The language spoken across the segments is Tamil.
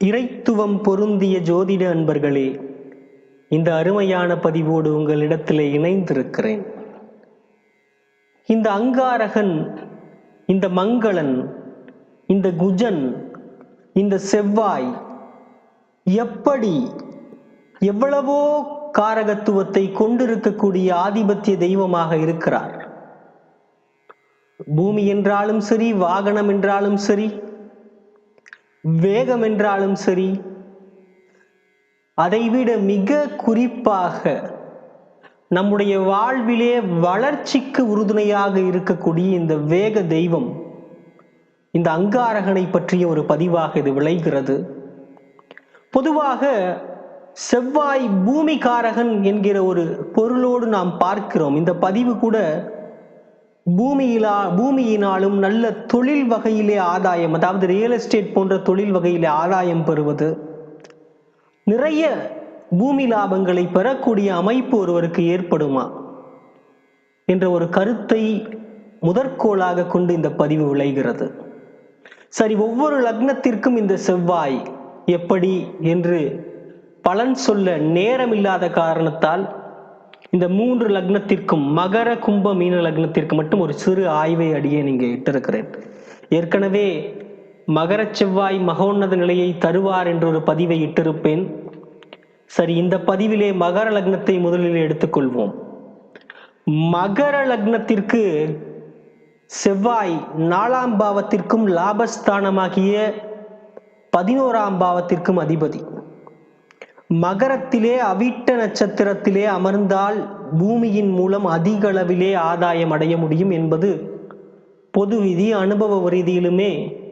இறைத்துவம் பொருந்திய ஜோதிட அன்பர்களே இந்த அருமையான பதிவோடு உங்களிடத்தில் இணைந்திருக்கிறேன். இந்த அங்காரகன் இந்த மங்களன் இந்த குஜன் இந்த செவ்வாய் எப்படி எவ்வளவோ காரகத்துவத்தை கொண்டிருக்கக்கூடிய ஆதிபத்திய தெய்வமாக இருக்கிறார். பூமி என்றாலும் சரி வாகனம் என்றாலும் சரி வேகம் என்றாலும் சரி அதைவிட மிக குறிப்பாக நம்முடைய வாழ்விலே வளர்ச்சிக்கு உறுதுணையாக இருக்கக்கூடிய இந்த வேக தெய்வம் இந்த அங்காரகனை பற்றிய ஒரு பதிவாக இது விளைகிறது. பொதுவாக செவ்வாய் பூமிகாரகன் என்கிற ஒரு பொருளோடு நாம் பார்க்கிறோம். இந்த பதிவு கூட பூமியிலா பூமியினாலும் நல்ல தொழில் வகையிலே ஆதாயம் அதாவது ரியல் எஸ்டேட் போன்ற தொழில் வகையிலே ஆதாயம் பெறுவது. நிறைய பூமி லாபங்களை பெறக்கூடிய அமைப்பு ஒருவருக்கு ஏற்படுமா? என்ற ஒரு கருத்தை முதற்கோளாக கொண்டு இந்த பதிவு விளைகிறது. சரி ஒவ்வொரு லக்னத்திற்கும் இந்த செவ்வாய் எப்படி என்று பலன் சொல்ல நேரமில்லாத காரணத்தால் இந்த மூன்று லக்னத்திற்கும் மகர கும்ப மீன லக்னத்திற்கு மட்டும் ஒரு சிறு ஆய்வை அடியே நீங்க இட்டிருக்கிறேன். ஏற்கனவே மகர செவ்வாய் மகோன்னத நிலையை தருவார் என்ற ஒரு பதிவை இட்டிருப்பேன். சரி இந்த பதிவிலே மகர லக்னத்தை முதலில் எடுத்துக்கொள்வோம். மகர லக்னத்திற்கு செவ்வாய் நாலாம் பாவத்திற்கும் லாபஸ்தானமாகிய பதினோராம் பாவத்திற்கும் அதிபதி. மகரத்திலே அவிட்ட நட்சத்திரத்திலே அமர்ந்தால் பூமியின் மூலம் அதிக அளவிலே ஆதாயம் அடைய முடியும் என்பது பொது விதி அனுபவ ரீதியிலுமே.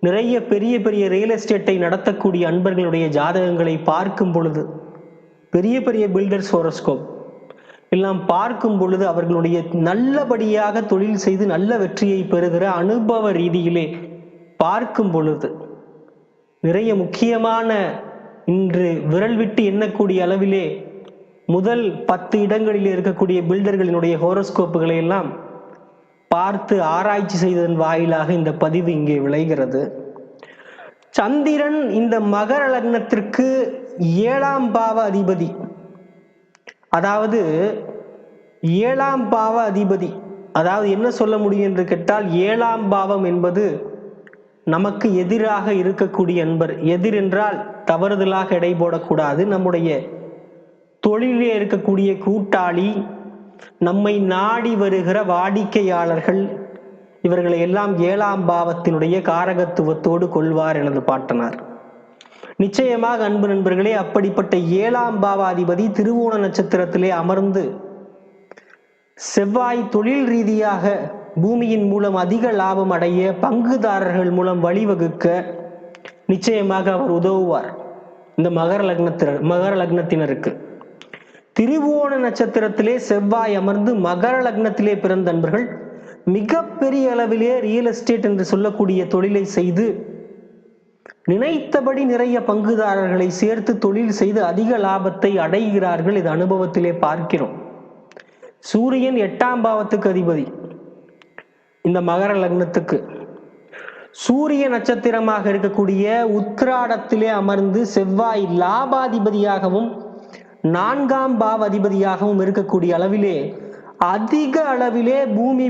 நிறைய பெரிய பெரிய ரியல் எஸ்டேட்டை நடத்தக்கூடிய அன்பர்களுடைய ஜாதகங்களை பார்க்கும் பொழுது பெரிய பெரிய பில்டர்ஸ் ஹோரோஸ்கோப் எல்லாம் பார்க்கும் பொழுது அவர்களுடைய நல்லபடியாக தொழில் செய்து நல்ல வெற்றியை பெறுகிற அனுபவ ரீதியிலே பார்க்கும் பொழுது நிறைய முக்கியமான இன்று விரல் விட்டு எண்ணக்கூடிய அளவிலே முதல் பத்து இடங்களில் இருக்கக்கூடிய பில்டர்களினுடைய ஹோரோஸ்கோப்புகளை எல்லாம் பார்த்து ஆராய்ச்சி செய்ததன் வாயிலாக இந்த பதிவு இங்கே விளைகிறது. சந்திரன் இந்த மகர லக்னத்திற்கு ஏழாம் பாவ அதிபதி. அதாவது ஏழாம் பாவ அதிபதி. அதாவது என்ன சொல்ல முடியும் என்று கேட்டால் ஏழாம் பாவம் என்பது நமக்கு எதிராக இருக்கக்கூடிய அன்பர் எதிர் என்றால் தவறுதலாக எடை போடக்கூடாது. நம்முடைய தொழிலே இருக்கக்கூடிய கூட்டாளி நம்மை நாடி வருகிற வாடிக்கையாளர்கள் இவர்களை எல்லாம் ஏழாம் பாவத்தினுடைய காரகத்துவத்தோடு கொள்வார் எனது பாட்டனார். நிச்சயமாக அன்பு நண்பர்களே அப்படிப்பட்ட ஏழாம் பாவாதிபதி திருவோண நட்சத்திரத்திலே அமர்ந்து செவ்வாய் தொழில் ரீதியாக பூமியின் மூலம் அதிக லாபம் அடைய பங்குதாரர்கள் மூலம் வழிவகுக்க நிச்சயமாக அவர் உதவுவார். இந்த மகர லக்னத்தினர் மகர லக்னத்தினருக்கு. திருவோண நட்சத்திரத்திலே செவ்வாய் அமர்ந்து மகர லக்னத்திலே பிறந்த நண்பர்கள் மிகப்பெரிய அளவிலே ரியல் எஸ்டேட் என்று சொல்லக்கூடிய தொழிலை செய்து நினைத்தபடி நிறைய பங்குதாரர்களை சேர்த்து தொழில் செய்து அதிக லாபத்தை அடைகிறார்கள். இது அனுபவத்திலே பார்க்கிறோம். சூரியன் எட்டாம் பாவத்துக்கு அதிபதி. இந்த மகர லக்னத்துக்கு. சூரிய நட்சத்திரமாக இருக்கக்கூடிய உத்திராடத்திலே அமர்ந்து செவ்வாய் லாபாதிபதியாகவும் நான்காம் பாவ அதிபதியாகவும் இருக்கக்கூடிய அளவிலே அதிக அளவிலே பூமி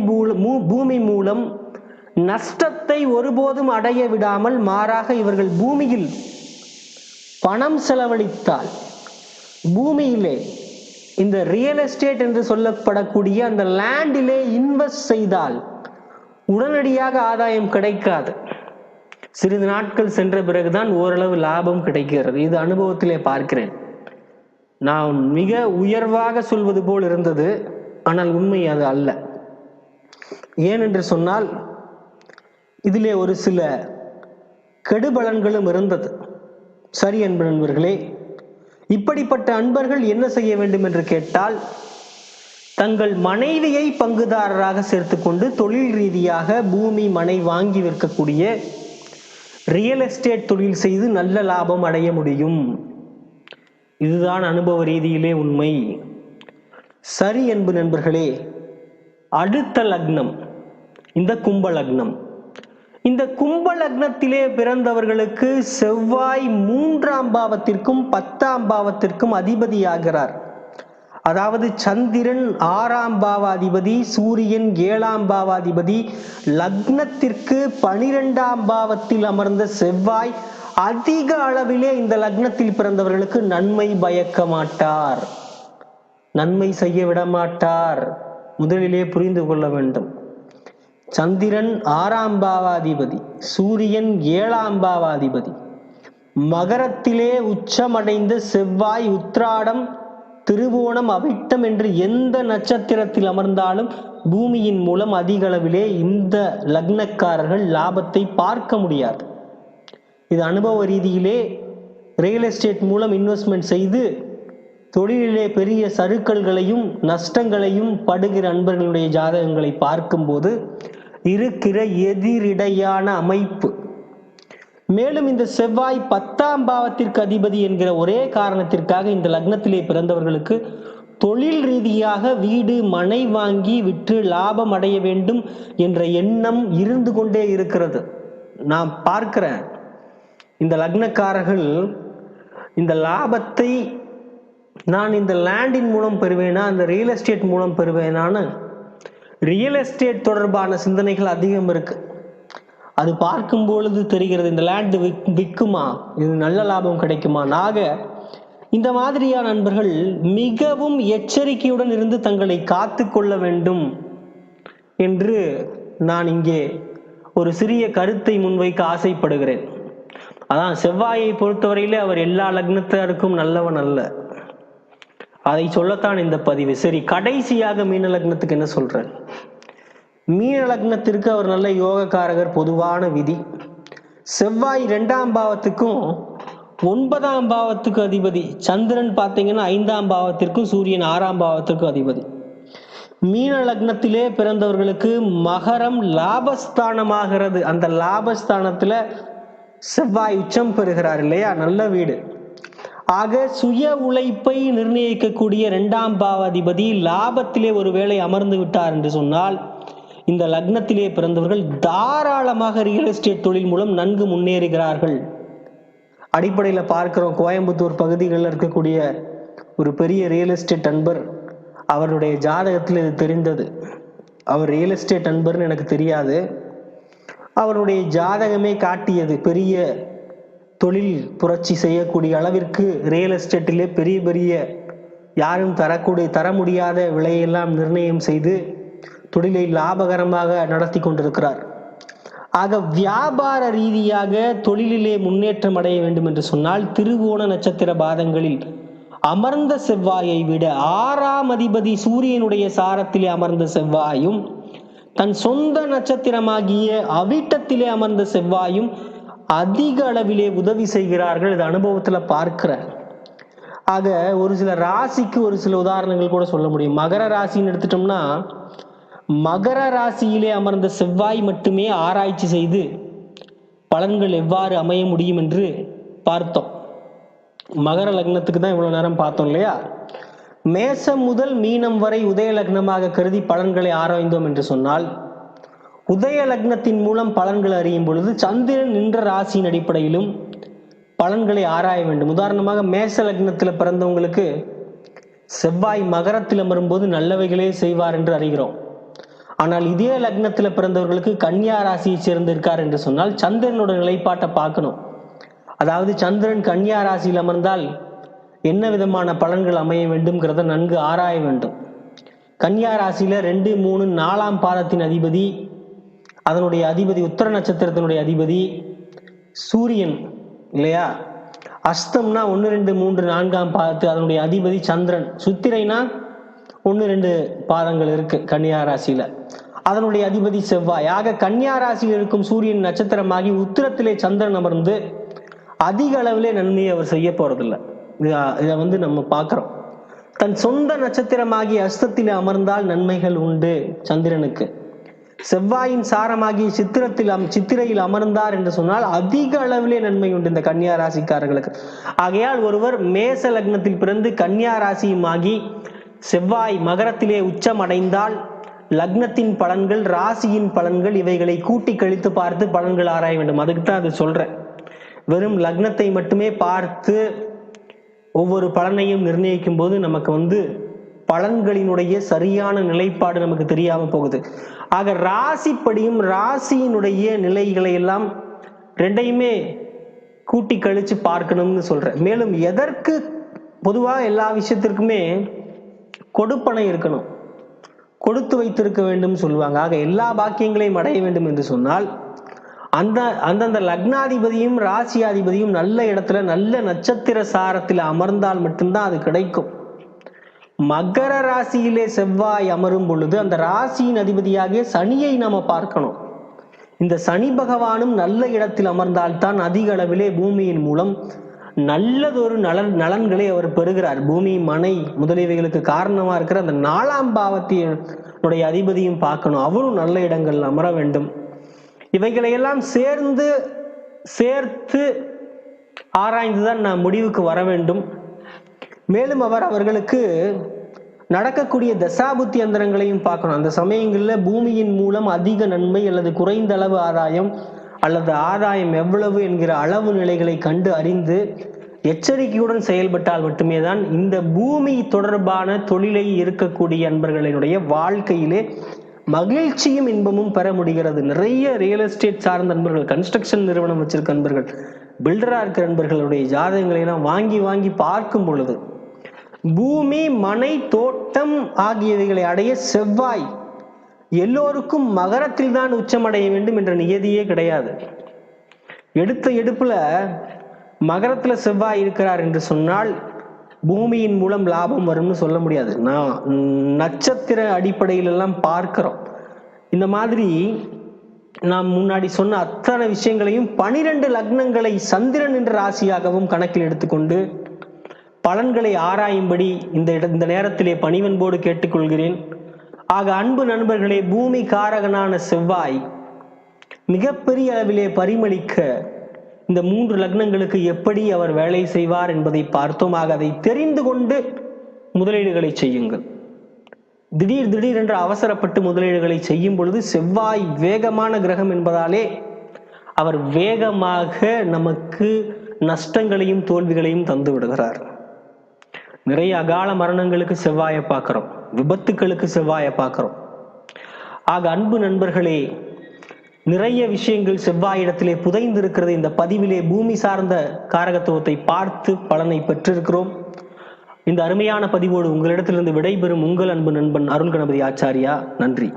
பூமி மூலம் நஷ்டத்தை ஒருபோதும் அடைய விடாமல் மாறாக இவர்கள் பூமியில் பணம் செலவழித்தால் பூமியிலே இந்த ரியல் எஸ்டேட் என்று சொல்லப்படக்கூடிய அந்த லேண்டிலே இன்வெஸ்ட் செய்தால் உடனடியாக ஆதாயம் கிடைக்காது. சிறிது நாட்கள் சென்ற பிறகுதான் ஓரளவு லாபம் கிடைக்கிறது. இது அனுபவத்திலே பார்க்கிறேன். நான் மிக உயர்வாக சொல்வது போல் இருந்தது ஆனால் உண்மை அது அல்ல. ஏனென்று சொன்னால் இதிலே ஒரு சில கெடுபலன்களும் இருந்தது. சரி அன்பு நண்பர்களே இப்படிப்பட்ட அன்பர்கள் என்ன செய்ய வேண்டும் என்று கேட்டால் தங்கள் மனைவியை பங்குதாரராக சேர்த்துக்கொண்டு தொழில் ரீதியாக பூமி மனை வாங்கி விற்கக்கூடிய ரியல் எஸ்டேட் தொழில் செய்து நல்ல லாபம் அடைய முடியும். இதுதான் அனுபவ ரீதியிலே உண்மை. சரி என்பு நண்பர்களே அடுத்த லக்னம் இந்த கும்ப லக்னம். இந்த கும்ப லக்னத்திலே பிறந்தவர்களுக்கு செவ்வாய் மூன்றாம் பாவத்திற்கும் பத்தாம் பாவத்திற்கும் அதிபதியாகிறார் அதாவது சந்திரன் ஆறாம் பாவாதிபதி சூரியன் ஏழாம் பாவாதிபதி லக்னத்திற்கு பனிரெண்டாம் பாவத்தில் அமர்ந்த செவ்வாய் அதிக அளவிலே இந்த லக்னத்தில் பிறந்தவர்களுக்கு நன்மை பயக்க மாட்டார் நன்மை செய்ய விட மாட்டார் முதலிலே புரிந்து கொள்ள வேண்டும். சந்திரன் ஆறாம் பாவாதிபதி சூரியன் ஏழாம் பாவாதிபதி. மகரத்திலே உச்சமடைந்த செவ்வாய் உத்ராடம் திருவோணம் அவிட்டம் என்று எந்த நட்சத்திரத்தில் அமர்ந்தாலும் பூமியின் மூலம் அதிக அளவிலே இந்த லக்னக்காரர்கள் லாபத்தை பார்க்க முடியாது. இது அனுபவ ரீதியிலே ரியல் எஸ்டேட் மூலம் இன்வெஸ்ட்மெண்ட் செய்து தொழிலிலே பெரிய சறுக்கல்களையும் நஷ்டங்களையும் படுகிற அன்பர்களுடைய ஜாதகங்களை பார்க்கும்போது இருக்கிற எதிரிடையான அமைப்பு மேலும் இந்த செவ்வாய் பத்தாம் பாவத்திற்கு அதிபதி என்கிற ஒரே காரணத்திற்காக இந்த லக்னத்திலே பிறந்தவர்களுக்கு தொழில் ரீதியாக வீடு மனை வாங்கி விற்று லாபம் அடைய வேண்டும் என்ற எண்ணம் இருந்து கொண்டே இருக்கிறது. நான் பார்க்கிறேன். இந்த லக்னக்காரர்கள் இந்த லாபத்தை நான் இந்த லேண்டின் மூலம் பெறுவேனா அந்த ரியல் எஸ்டேட் மூலம் பெறுவேனான்னு? ரியல் எஸ்டேட் தொடர்பான சிந்தனைகள் அதிகம் இருக்குது அது பார்க்கும் பொழுது தெரிகிறது இந்த லேண்ட் விக் விற்குமா இது நல்ல லாபம் கிடைக்குமா? நாக இந்த மாதிரியான நண்பர்கள் மிகவும் எச்சரிக்கையுடன் இருந்து தங்களை காத்து கொள்ள வேண்டும் என்று நான் இங்கே ஒரு சிறிய கருத்தை முன்வைக்க ஆசைப்படுகிறேன். அதான் செவ்வாயை பொறுத்தவரையிலே அவர் எல்லா லக்னத்தாருக்கும் நல்லவன் அல்ல. அதை சொல்லத்தான் இந்த பதிவு. சரி கடைசியாக மீன லக்னத்துக்கு என்ன சொல்றேன்? மீன லக்னத்திற்கு அவர் நல்ல யோகக்காரகர் பொதுவான விதி. செவ்வாய் ரெண்டாம் பாவத்துக்கும் ஒன்பதாம் பாவத்துக்கு அதிபதி. சந்திரன் பார்த்தீங்கன்னா ஐந்தாம் பாவத்திற்கும் சூரியன் ஆறாம் பாவத்திற்கும் அதிபதி. மீன லக்னத்திலே பிறந்தவர்களுக்கு மகரம் லாபஸ்தானமாகிறது. அந்த லாபஸ்தானத்துல செவ்வாய் உச்சம் பெறுகிறார் இல்லையா? நல்ல வீடு. ஆக சுய உழைப்பை நிர்ணயிக்கக்கூடிய இரண்டாம் பாவாதிபதி லாபத்திலே ஒருவேளை அமர்ந்து விட்டார் என்று சொன்னால் இந்த லக்னத்திலே பிறந்தவர்கள் தாராளமாக ரியல் எஸ்டேட் தொழில் மூலம் நன்கு முன்னேறுகிறார்கள். அடிப்படையில் பார்க்கிறோம் கோயம்புத்தூர் பகுதிகளில் இருக்கக்கூடிய ஒரு பெரிய ரியல் எஸ்டேட் அன்பர் அவருடைய ஜாதகத்தில் இது தெரிந்தது. அவர் ரியல் எஸ்டேட் அன்பர்னு எனக்கு தெரியாது. அவருடைய ஜாதகமே காட்டியது பெரிய தொழில் புரட்சி செய்யக்கூடிய அளவிற்கு ரியல் எஸ்டேட்டிலே பெரிய பெரிய யாரும் தரக்கூடிய தர முடியாத விலையெல்லாம் நிர்ணயம் செய்து தொழிலை லாபகரமாக நடத்தி கொண்டிருக்கிறார். ஆக வியாபார ரீதியாக தொழிலிலே முன்னேற்றம் அடைய வேண்டும் என்று சொன்னால் திருவோண நட்சத்திர பாதங்களில் அமர்ந்த செவ்வாயை விட ஆறாம் அதிபதி சூரியனுடைய சாரத்திலே அமர்ந்த செவ்வாயும் தன் சொந்த நட்சத்திரமாகிய அவிட்டத்திலே அமர்ந்த செவ்வாயும் அதிக அளவிலே உதவி செய்கிறார்கள். இது அனுபவத்துல பார்க்கிற ஆக ஒரு சில ராசிக்கு ஒரு சில உதாரணங்கள் கூட சொல்ல முடியும். மகர ராசின்னு எடுத்துட்டோம்னா மகர ராசியிலே அமர்ந்த செவ்வாய் மட்டுமே ஆராய்ச்சி செய்து பலன்கள் எவ்வாறு அமைய முடியும் என்று பார்த்தோம். மகர லக்னத்துக்கு தான் இவ்வளவு நேரம் பார்த்தோம் இல்லையா? மேசம் முதல் மீனம் வரை உதய லக்னமாக கருதி பலன்களை ஆராய்ந்தோம் என்று சொன்னால் உதய லக்னத்தின் மூலம் பலன்களை அறியும் பொழுது சந்திரன் நின்ற ராசியின் அடிப்படையிலும் பலன்களை ஆராய வேண்டும். உதாரணமாக மேச லக்னத்தில் பிறந்தவங்களுக்கு செவ்வாய் மகரத்தில் அமரும்போது நல்லவைகளே செய்வார் என்று அறிகிறோம். ஆனால் இதே லக்னத்தில் பிறந்தவர்களுக்கு கன்னியா ராசியை சேர்ந்திருக்கார் என்று சொன்னால் சந்திரனோட நிலைப்பாட்டை பார்க்கணும். அதாவது சந்திரன் கன்னியா ராசியில் அமர்ந்தால் என்ன விதமான பலன்கள் அமைய வேண்டும்ங்கிறத நன்கு ஆராய வேண்டும். கன்னியா ராசியில் ரெண்டு மூணு நாலாம் பாதத்தின் அதிபதி அதனுடைய அதிபதி உத்தர நட்சத்திரத்தினுடைய அதிபதி சூரியன் இல்லையா? அஸ்தம்னா ஒன்று ரெண்டு மூன்று நான்காம் பாதத்து அதனுடைய அதிபதி சந்திரன். சுத்திரைனா ஒன்று ரெண்டு பாதங்கள் இருக்கு கன்னியா ராசியில. அதனுடைய அதிபதி செவ்வாய். ஆக கன்னியா ராசியில் இருக்கும் சூரியன் நட்சத்திரமாகி உத்திரத்திலே சந்திரன் அமர்ந்து அதிக அளவிலே நன்மையை அவர் செய்ய போறதில்லை. இதை வந்து நம்ம பார்க்குறோம். தன் சொந்த நட்சத்திரமாகி அஸ்தத்தில் அமர்ந்தால் நன்மைகள் உண்டு சந்திரனுக்கு. செவ்வாயின் சாரமாகிய சித்திரத்தில் அம் சித்திரையில் அமர்ந்தார் என்று சொன்னால் அதிக அளவிலே நன்மை உண்டு இந்த கன்னியா ராசிக்காரர்களுக்கு. ஆகையால் ஒருவர் மேச லக்னத்தில் பிறந்து கன்னியா ராசியுமாகி செவ்வாய் மகரத்திலே உச்சம் அடைந்தால் லக்னத்தின் பலன்கள் ராசியின் பலன்கள் இவைகளை கூட்டி கழித்து பார்த்து பலன்கள் ஆராய வேண்டும். அதுக்கு தான் அது சொல்றேன். வெறும் லக்னத்தை மட்டுமே பார்த்து ஒவ்வொரு பலனையும் நிர்ணயிக்கும் போது நமக்கு வந்து பலன்களினுடைய சரியான நிலைப்பாடு நமக்கு தெரியாம போகுது. ஆக ராசிப்படியும் ராசியினுடைய நிலைகளை எல்லாம் ரெண்டையுமே கூட்டி கழிச்சு பார்க்கணும்னு சொல்றேன். மேலும் எதற்கு பொதுவாக எல்லா விஷயத்திற்குமே கொடுப்பனை இருக்கணும். கொடுத்து வைத்திருக்க வேண்டும் சொல்லுவாங்க. ஆக எல்லா பாக்கியங்களையும் அடைய வேண்டும் என்று சொன்னால் அந்த அந்தந்த லக்னாதிபதியும் ராசியாதிபதியும் நல்ல இடத்துல நல்ல நட்சத்திர சாரத்தில் அமர்ந்தால் மட்டும்தான் அது கிடைக்கும். மகர ராசியிலே செவ்வாய் அமரும் பொழுது அந்த ராசியின் அதிபதியாகிய சனியை நாம பார்க்கணும். இந்த சனி பகவானும் நல்ல இடத்தில் அமர்ந்தால்தான் அதிக அளவிலே பூமியின் மூலம் நல்லதொரு நலன் நலன்களை அவர் பெறுகிறார். பூமி மனை முதலியவைகளுக்கு காரணமா இருக்கிற அந்த நாலாம் பாவத்தினுடைய அதிபதியும் பார்க்கணும். அவரும் நல்ல இடங்கள் அமர வேண்டும். இவைகளையெல்லாம் சேர்ந்து சேர்த்து ஆராய்ந்துதான் நான் முடிவுக்கு வர வேண்டும். மேலும் அவர் அவர்களுக்கு நடக்கக்கூடிய தசாபுத்தி அந்தரங்களையும் பார்க்கணும். அந்த சமயங்களில் பூமியின் மூலம் அதிக நன்மை அல்லது குறைந்த அளவு ஆதாயம் அல்லது ஆதாயம் எவ்வளவு என்கிற அளவு நிலைகளை கண்டு அறிந்து எச்சரிக்கையுடன் செயல்பட்டால் மட்டுமே தான் இந்த பூமி தொடர்பான தொழிலை இருக்கக்கூடிய அன்பர்களினுடைய வாழ்க்கையிலே மகிழ்ச்சியும் இன்பமும் பெற முடிகிறது. நிறைய ரியல் எஸ்டேட் சார்ந்த நண்பர்கள் கன்ஸ்ட்ரக்ஷன் நிறுவனம் வச்சிருக்க நண்பர்கள் பில்டரா இருக்கிற நண்பர்களுடைய ஜாதகங்களை எல்லாம் வாங்கி வாங்கி பார்க்கும் பொழுது பூமி மனை தோட்டம் ஆகியவைகளை அடைய செவ்வாய் எல்லோருக்கும் மகரத்தில் தான் உச்சமடைய வேண்டும் என்ற நியதியே கிடையாது. எடுத்த எடுப்புல மகரத்துல செவ்வாய் இருக்கிறார் என்று சொன்னால் பூமியின் மூலம் லாபம் வரும்னு சொல்ல முடியாது. நான் நட்சத்திர அடிப்படையில எல்லாம் பார்க்கிறோம். இந்த மாதிரி நாம் முன்னாடி சொன்ன அத்தனை விஷயங்களையும் பனிரெண்டு லக்னங்களை சந்திரன் என்ற ராசியாகவும் கணக்கில் எடுத்துக்கொண்டு பலன்களை ஆராயும்படி இந்த இட இந்த நேரத்திலே பணிவன்போடு கேட்டுக்கொள்கிறேன். ஆக அன்பு நண்பர்களே பூமி காரகனான செவ்வாய் மிகப்பெரிய அளவிலே பரிமளிக்க இந்த மூன்று லக்னங்களுக்கு எப்படி அவர் வேலை செய்வார் என்பதை பார்த்தோம் ஆக அதை தெரிந்து கொண்டு முதலீடுகளை செய்யுங்கள். திடீர் திடீர் என்று அவசரப்பட்டு முதலீடுகளை செய்யும் பொழுது செவ்வாய் வேகமான கிரகம் என்பதாலே அவர் வேகமாக நமக்கு நஷ்டங்களையும் தோல்விகளையும் தந்து விடுகிறார். நிறைய அகால மரணங்களுக்கு செவ்வாயை பார்க்கிறோம். விபத்துக்களுக்கு செவ்வாயை பார்க்குறோம். ஆக அன்பு நண்பர்களே நிறைய விஷயங்கள் செவ்வாயிடத்திலே புதைந்திருக்கிறது. இந்த பதிவிலே பூமி சார்ந்த காரகத்துவத்தை பார்த்து பலனை பெற்றிருக்கிறோம். இந்த அருமையான பதிவோடு உங்களிடத்திலிருந்து விடைபெறும் உங்கள் அன்பு நண்பன் அருண் கணபதி ஆச்சாரியா. நன்றி.